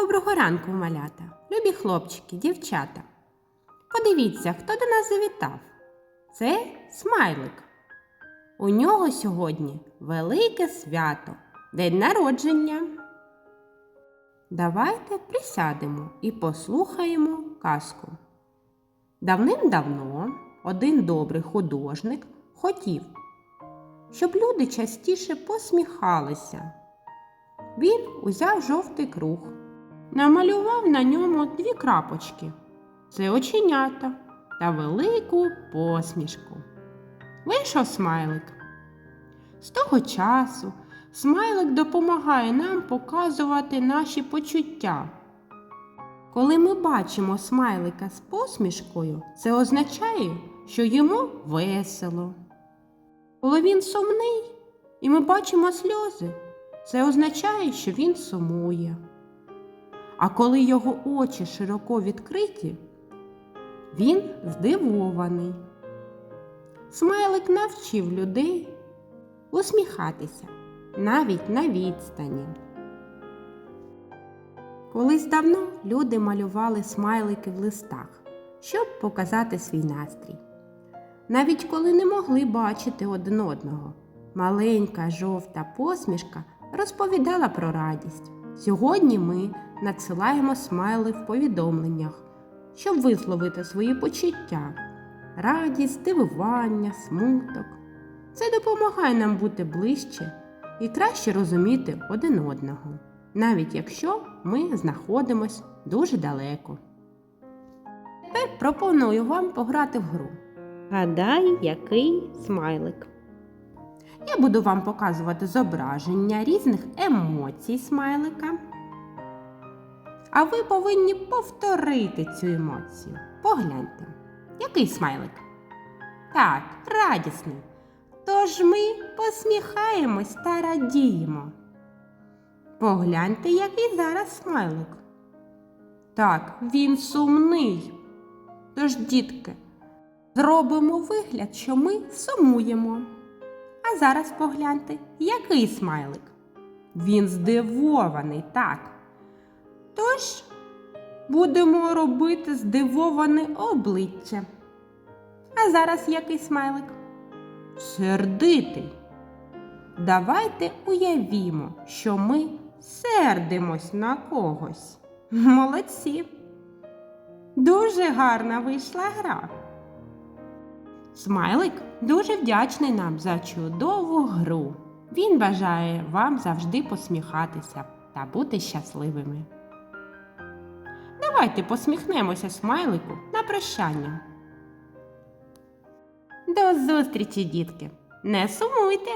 Доброго ранку, малята, любі хлопчики, дівчата. Подивіться, хто до нас завітав. Це смайлик. У нього сьогодні велике свято, день народження. Давайте присядемо і послухаємо казку. Давним-давно один добрий художник хотів, щоб люди частіше посміхалися. Він узяв жовтий круг, намалював на ньому дві крапочки. Це оченята та велику посмішку. Вийшов смайлик. З того часу смайлик допомагає нам показувати наші почуття. Коли ми бачимо смайлика з посмішкою, це означає, що йому весело. Коли він сумний і ми бачимо сльози, це означає, що він сумує. А коли його очі широко відкриті, він здивований. Смайлик навчив людей усміхатися навіть на відстані. Колись давно люди малювали смайлики в листах, щоб показати свій настрій. Навіть коли не могли бачити один одного, маленька жовта посмішка розповідала про радість. Сьогодні ми надсилаємо смайли в повідомленнях, щоб висловити свої почуття, радість, дивування, смуток. Це допомагає нам бути ближче і краще розуміти один одного, навіть якщо ми знаходимось дуже далеко. Тепер пропоную вам пограти в гру. Гадай, який смайлик. Я буду вам показувати зображення різних емоцій смайлика. А ви повинні повторити цю емоцію. Погляньте, який смайлик? Так, радісний. Тож ми посміхаємось та радіємо. Погляньте, який зараз смайлик. Так, він сумний. Тож, дітки, зробимо вигляд, що ми сумуємо. А зараз погляньте, який смайлик. Він здивований, так. Тож будемо робити здивоване обличчя. А зараз який смайлик? Сердитий. Давайте уявімо, що ми сердимось на когось. Молодці. Дуже гарна вийшла гра. Смайлик дуже вдячний нам за чудову гру. Він бажає вам завжди посміхатися та бути щасливими. Давайте посміхнемося смайлику на прощання. До зустрічі, дітки! Не сумуйте!